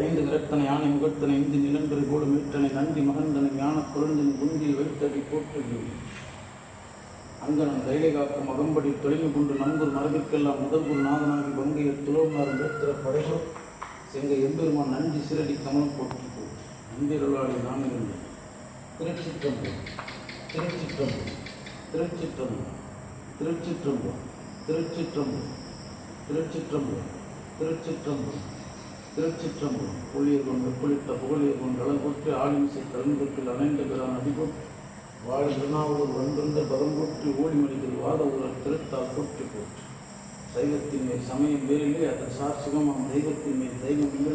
ஐந்து கிரத்தனை யானை முகத்தனை இந்து நிலங்கரை கோடு மீட்டனை நந்தி மகந்தனை ஞான குழந்தனை குந்தில் வைத்தடி போற்றுகிறேன் அங்கனன் கைலை காக்கும் அகம்படி தொழில் கொண்டு நண்பர் மரபிற்கெல்லாம் முதல்குரு நாதனாகி பங்கைய துளோனார் வேத்திர படைகள் செங்க எம்பெருமான் நன்றி சிறடி கமலம் போட்டு நம்பிரலாடி நான் இருந்தேன் திருச்சிற்றம்பலம் திருச்சிற்றம்பலம் திருச்சிற்றம்பலம் திருச்சிற்றம்பலம் திருச்சிற்றம்பலம் திருச்சிற்றம்பலம் திருச்சிற்றம்பலம் திருச்சிற்றம்பலம் புள்ளியர் கொண்டு வெப்பளித்த புகழியர் கொண்டு அளவு ஆளுமிசை கலந்துக்கில் அணைந்த பிறான் அதிபர் வாழ திருநாவலூர் வந்திருந்த பதம் போற்றி ஓடிமணிகள் வாத ஊரல் திருத்தால் போற்றி போற்றி. சைவத்தின் மேல் சமயம் வேறில்லை அதன் சார் சுகமாம் தெய்வத்தின் மேல் தெய்வம் இல்லை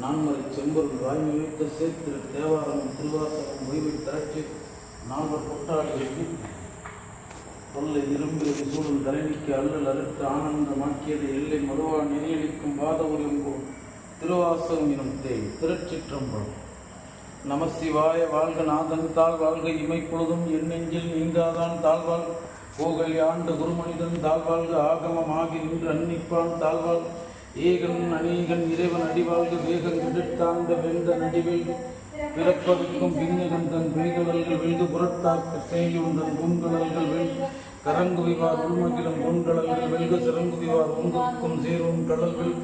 நான்மறை செம்பொருள் வாய்மை வைத்த சேர்த்திர தேவாரம் திருவாசகம் ஓய்வை திரட்சி நால்வர் கொட்டாளிகளுக்கு தொல்லை இரும்பு சூழல் தலைவிக்கு அல்லல் அறுத்து ஆனந்தமாக்கியது எல்லை மறுவா நெறியளிக்கும் வாத உரிம்போ திருவாசகம் எனும் தேய் திருச்சிற்றம்பலம். நமசிவாய வாழ்க நாதன் தாழ்வாழ்க இமை பொழுதும் என் நெஞ்சில் நீங்காதான் தாழ்வாழ் போகல் ஆண்டு குருமனிதன் தாழ்வாழ்க ஆகமம் நின்று அன்னிப்பான் தாழ்வாள் ஏகன் அநேகன் இறைவன் அடிவாழ்க வேகன் விடுத்தாந்த வெந்த நடிவேல் பிறப்பதற்கும் பின்னகன் தன் பெய்கடல்கள் வெல்கு புறத்தாக்க செய்யுந்தன் பூங்கடல்கள் வெல் கரங்குவிவார் உள்மகிலும் பொன்கடல்கள் வெல்க சிறங்குவிவார் ஒங்குக்கும் சேரும் கடல்கள்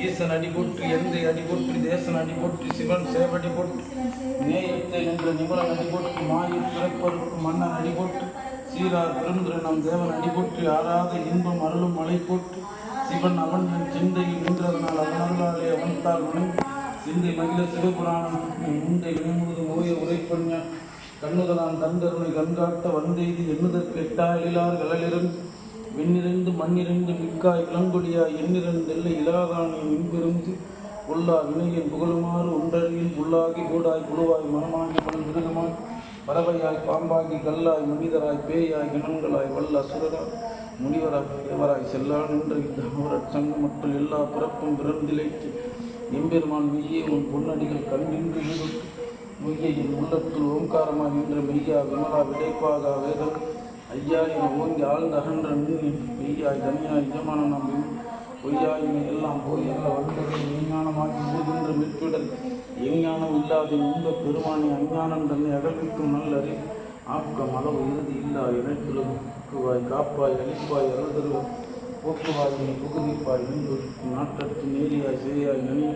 ஈசன் அடி போற்றி எந்தை அடி போற்றி தேசன் அடி போற்றி சிவன் சேவடி போற்றி நேயத்தை என்ற நிபுணன் அடி போற்றி மாயில் பிறப்பதற்கும் மன்னன் அடி போற்றி சீரார் பெருந்திரு நம் தேவன் அடி போற்றி ஆறாத இன்பம் அருளும் மலை போற்றி சிவன் அவன் என் சிந்தையில் நின்றதனால் அவனாலே அவன்தால் வணங்கி சிந்தை மகிழ சிவபுராணம் முந்தை வினைமுழுதும் ஓய உரைப்பண்ண கண்ணுதலான் தந்தருளை கண்காட்ட வந்தெய்தி எண்ணுதற்கு எட்டா எழிலார் விண்ணிருந்து மண்ணிருந்து மிக்காய் இளங்கொடியாய் எண்ணிறந்து எல்லை மின்பிருந்து உள்ளா வினையின் புகழுமாறு ஒன்றறியில் உள்ளாகி கூடாய் குழுவாய் மனமாகி மனம் மிருகமாய் பறவையாய் பாம்பாகி கல்லாய் மனிதராய் பேயாய் இனங்களாய் வல்ல அசுரராய் முனிவராய் தேவராய் செல்லான் நின்ற இந்த சங்கம் மற்றும் எல்லா பிறப்பும் பிறந்திலைக்கு. எம்பெருமான் மெய்யே உன் பொன்னடிகள் கண்டின்று வீடு மெய்யை என் உள்ளத்தில் ஓங்காரமாய் நின்ற மெய்யா விமலா விடைப்பாகா வேதம். ஐயா என ஓங்கி ஆழ்ந்த அகன்ற மின்னின் மெய்யாய் தனியாய் நிஜமான நாம் பொய்யாயினை எல்லாம் போய் அல்ல வந்ததை மெய்ஞானமாகி மூதுகின்ற மிற்பிடல் எஞ்ஞானம் இல்லாத உந்த பெருமானி அஞ்ஞானம் தன்னை அகழ்விக்கும் நல்லறி ஆக்கம் அளவு இறுதி இல்லா இணைப்பிலுவாய் காப்பாய் அழிப்பாய் போக்குவாய் போக்குவாயினை புகுதிப்பாய் நின்று நாட்டத்து நேரியாய் சேயாய் நனி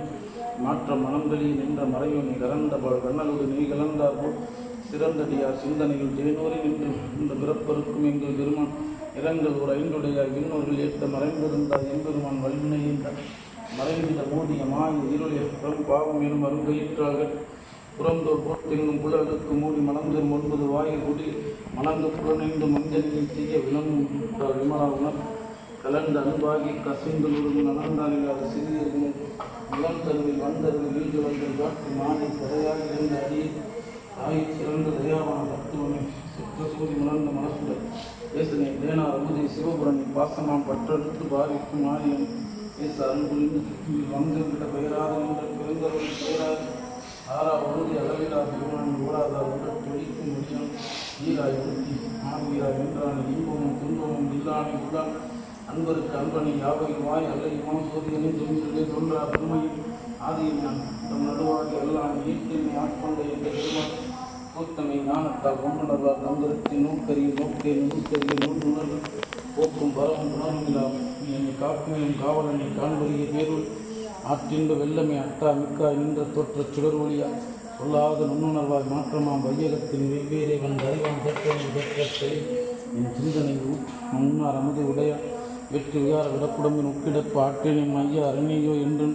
மாற்ற மனங்களில் நின்ற மறையுனை கலந்த பால் கண்ணலோடு நீ கலந்தார் போல் சிறந்தடியார் சிந்தனையில் ஜெயனூரி இன்று இந்த பிறப்பருக்கும் எங்கள் பெருமான் இரங்கல் ஒரு ஐந்துடையார் விண்ணோர்கள் ஏற்ற மறைந்திருந்தார் எம்பெருமான் வலிமையின் மறைந்த மூடிய மாய இருளிய புறம் பாவம் எனும் அருங்கயிற்றார்கள் புறந்தோர் போர்த்தெங்கும் புலருக்கு மூடி மலர்ந்தோர் ஒன்பது வாயில் குடி மணந்து புலனைந்து மஞ்சளில் செய்ய விளங்கும் விமலாவுனர் கலந்த அன்பாகி கசிந்து உருகும் நலந்தால் இல்லாத சிறியர்கள் இளம் தருவில் வந்தருவில் வீழ்ந்து வந்த காட்டு மாலை கரையாக இருந்த அடியை. தாய் சிறந்த தயாவான தத்துவமே. சூதி மலர்ந்த மனசுடன் பேசனை தேனா அமுதை சிவபுரணி பாசமாம் பற்றெடுத்து பாவிக்கும் ஆரியம் பேச சுற்றி வந்திருந்த பெயராத என்ற பெருந்தவரின் பெயராது ஆறா உறுதி அளவிலா திருமணம் ஓடாதா உடல் தொழிக்கும் முடியும் ஈராய் உறுதி ஆவியாய் என்றான் இன்பமும் துன்பமும் இல்லாமல் உள்ளான். அன்பருக்கு அன்பனை யாவையுமாய் அல்லையுமா சூரியனை தொன்றா தோன்றா பெருமையில் ஆதியினான் தம் நடுவாகி எல்லாம் ஈட்டினை ஆட்கொண்ட என்ற பெருமான் கூத்தமை ஞானத்தால் ஒன்றுணர்வார் நம்பருக்கு நூக்கரிய நோக்கே நூக்கரிய நூற்றுணர்வு போக்கும் பரவும் உணர்விலாம் என்னை காக்கும் காவலனை காண்பறிய பேருள். ஆற்றின்ப வெள்ளமை அட்டா மிக்காய் நின்ற தோற்றச் சுடர் ஒளியா. சொல்லாத நுண்ணுணர்வாய் மாற்றமாம் வையகத்தின் வெவ்வேறே வந்த அறிவான் பெற்ற பெற்ற என் சிந்தனை முன்னார் அமுது உடைய. வெற்றி விகார விடக்குடம்பின் உக்கிடப்பு ஆற்றினின் மைய அரணியோ என்று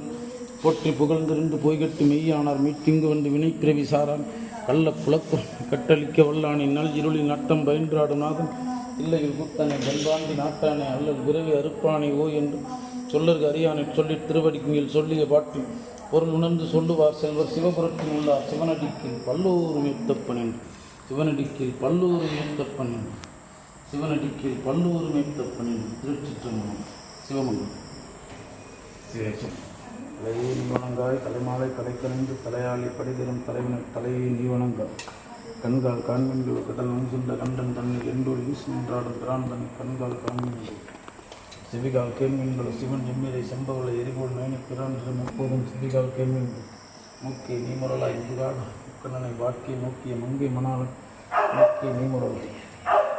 போற்றி புகழ்ந்திருந்து போய்கட்டு மெய்யானார் மீட்டிங்கு வந்து வினைப்பிரவி சாரான் கள்ள புலக்கம் கட்டளிக்க வல்லானின் நல் இருளி நட்டம் பயின்றாடும் நாதன். இல்லையில் குத்தனை பண்பாண்டி நாட்டானே அல்லது விரைவி அறுப்பானே ஓ என்று சொல்லருக்கு அறியானை சொல்லித் திருவடிக்குங்கில் சொல்லிய பாட்டு பொருள் உணர்ந்து சொல்லுவார் செல்வர் சிவபுரத்தில் உள்ளார் சிவனடிக்கில் பல்லூர் மேத்தப்பனின் சிவனடிக்கில் பல்லூர் மேத்தப்பனின் சிவனடிக்கில் பல்லூர் மேத்தப்பனின் திருச்சிற்றம்பலம் சிவமங்கலம். சிவேசம் தலையை நீவணங்காய் தலைமாலை தலைக்கணிந்து தலையாளி படிதிரும் தலைவன தலையை நீவணங்காய் கண்கால் காண்மின்கள் கடல் நுண்சுண்ட கண்டன் தன்னில் எண்டோடு வீசு நின்றாடும் பிரான் தன் கண்கால் காண்மின்கள் செவிகால் கேள்மீன்கள் சிவன் எம்மிரை செம்பவளை எரிபோல் மேனி பிரான் முப்போதும் செவிகால் கேள்மீன்கள் மூக்கே நீமுரலாய் முதுகாடு முக்கண்ணனை வாக்கிய நோக்கிய மங்கை மணாளன் மூக்கே நீமுரலாய்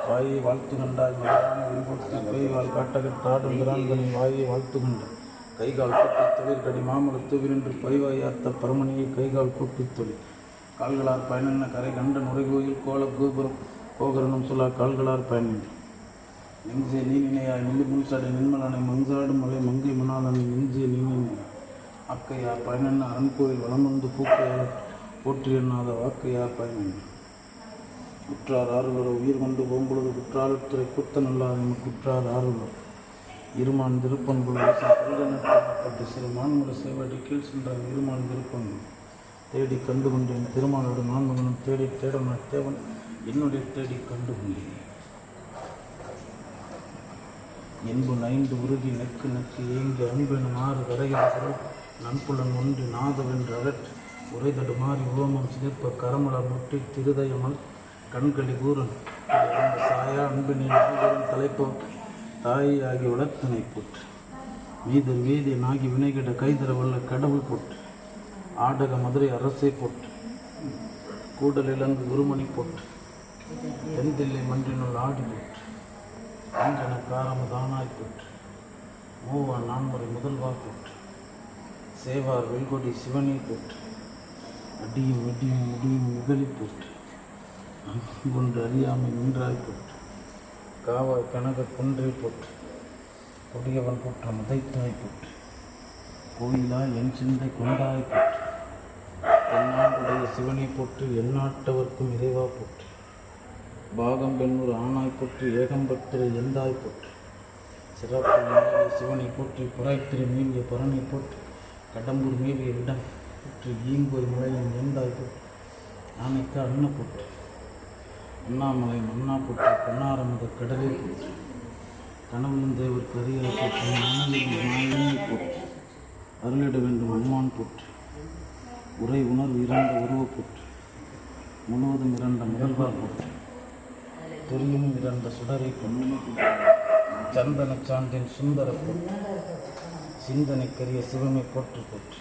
வாயை வாழ்த்து கண்டாய் மலையான விரிபொடுத்து கைகால் காட்டகத்தாடும் பிரான்தனை வாயை வாழ்த்து கண்டாய் கைகால் கூப்பி தொழிற்கடி மாமலத்து விரின்று பைவாயாத்த பரமணியை கைகால் கூப்பி தொழில் கால்களார் பயனென்ன கரை கண்ட நுரைகோயில் கோல கோபுரம் கோகரணம் சொல்லா கால்களார் பயனின்றி. நெஞ்சே நீனினையாய் நில்லு முன்சாடை நின்மலானை மஞ்சாடும் மலை மங்கை மணாலனை நெஞ்சே நீ அக்கையார் பயனென்ன அரண்கோயில் வளம் வந்து பூக்கையார் போற்றி வாக்கையார் பயனென்ன குற்றார் ஆறுகளோ உயிர் கொண்டு போம்பொழுது குற்றாலத்துறை குத்த நல்லாத குற்றார் ஆறுகளோ இருமான் திருப்பன்குழு பட்டு சிறு மான்முறை சேவடி கீழ் சென்றான் இருமான் திருப்பன்குழு தேடி கண்டு கொண்டேன் திருமாலோடு நான்மகனும் தேடி தேடன தேவன் என்னுடைய தேடி கண்டு கொண்டேன் என்பு ஐந்து உருகி நெக்கு நெக்கு ஏங்கி அன்பெனும் ஆறு கரையில் குரல் ஒன்று ஒன்றி நாதவென்று அகற் உரைதடு மாறி ஓமம் சிலிர்ப்ப கரமலர் முட்டி திருதயமல் கண்களி கூறன் சாயா அன்பினின் நாகரின் தலைப்போ தாய் ஆகி வளர்த்தனை போற்று. மீதர் வீதி நாகி வினைகிட கைதர வல்ல கடவுள் போற்று. ஆடக மதுரை அரசை போற்று. கூடலிலங்கு குருமணி போற்று. தென்தில்லை மன்றினுள் ஆடி போற்று. அஞ்சன காரமதானாய் போற்று. மூவா நான்முறை முதல்வா போற்று. சேவார் வெல்கொடி சிவனி போற்று. அடியும் இடியும் முடியும் முகலி போற்று. கொண்டு அறியாமை நின்றாய் போற்று. காவாய் கனக குன்றை போற்று. கொடியவன் போற்ற முதைத்தாய் போற்று. கோயிலாய் என் சிந்தை கொண்டாய் போற்று. எந்நாட்டுடைய சிவனை போற்று எந்நாட்டவர்க்கும் இறைவா போற்று. பாகம் பெண்ணூர் ஆணாய் போற்று ஏகம்பற்று எந்தாய் போற்று. சிறப்பு சிவனை போற்றி புறாய்த்திரை மீறிய பரனை போற்று. கடம்பூர் மீறிய இடம் போற்று ஈங்கோய் மலையின் எந்தாய் போற்று. ஆனைக்கு அன்ன போற்று. அண்ணாமலை மன்னா புற்று கண்ணாரமத கடலை போற்று கணவன் தேவர் கரியை போற்று மணலின் போற்று அருளிட வேண்டும் அம்மான் போற்று. உரை உணர்வு இறந்த உருவ போற்று முழுவதும் இரண்ட முதல்வார் போற்று. துரியும் இரண்ட சுடரை பொன்னுமை சந்தன சாந்தின் சுந்தர போற்று. சிந்தனைக்கரிய சிவமை போற்று போற்று.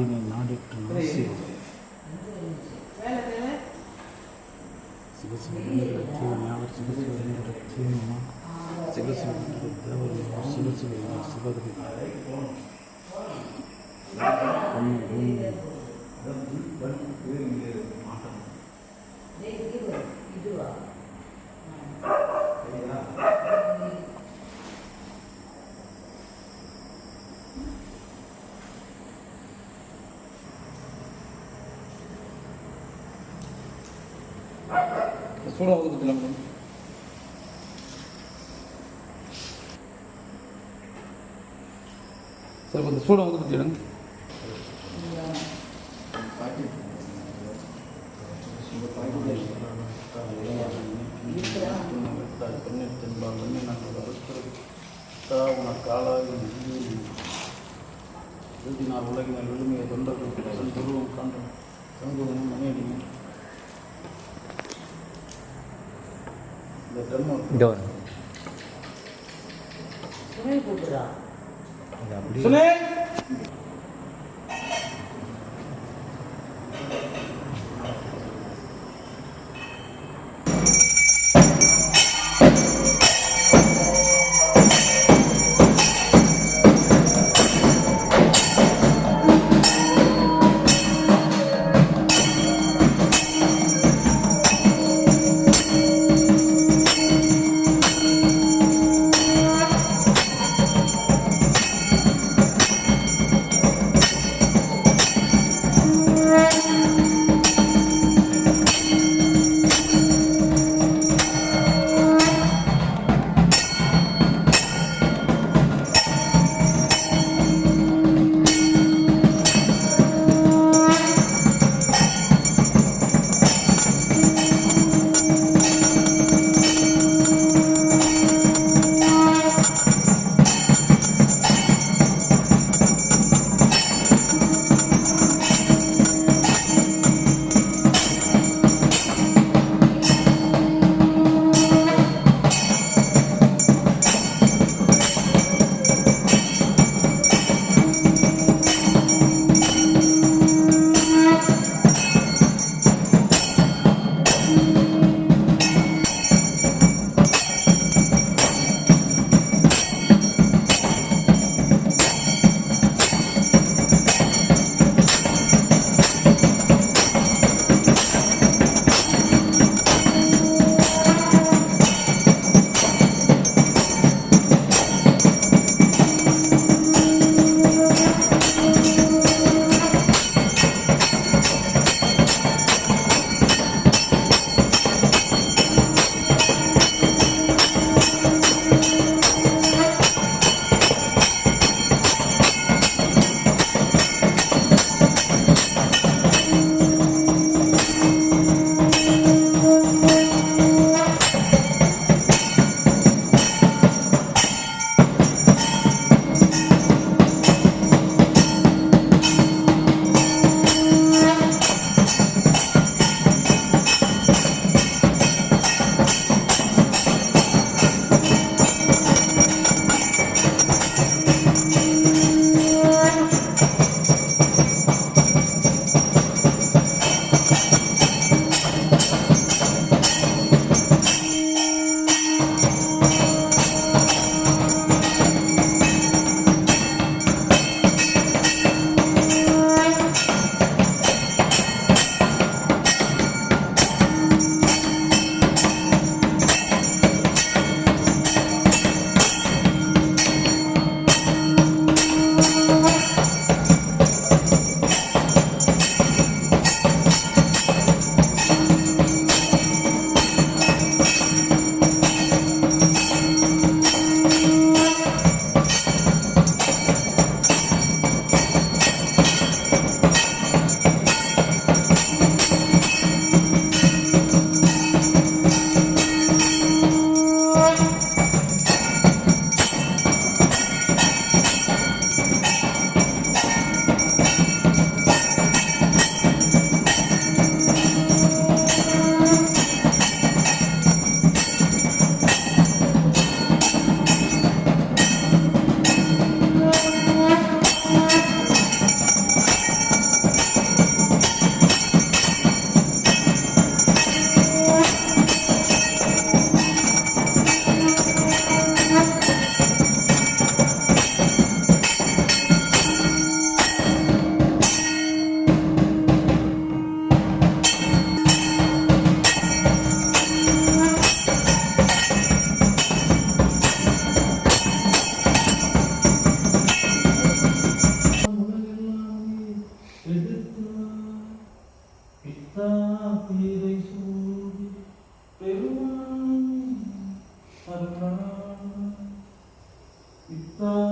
நாடினை நாடிட்டு நமசிவாய் சிவசிவ சூடாக ஊற்றுல மேடம் சரி கொஞ்சம் சூடாக ஊற்றி பற்றிடுங்க நான் உலகினர் விழுமையை தொண்டர்கள் துருவம் கண்டோம் சங்குவனும் மணியடிங்க down Sunil senin Ah.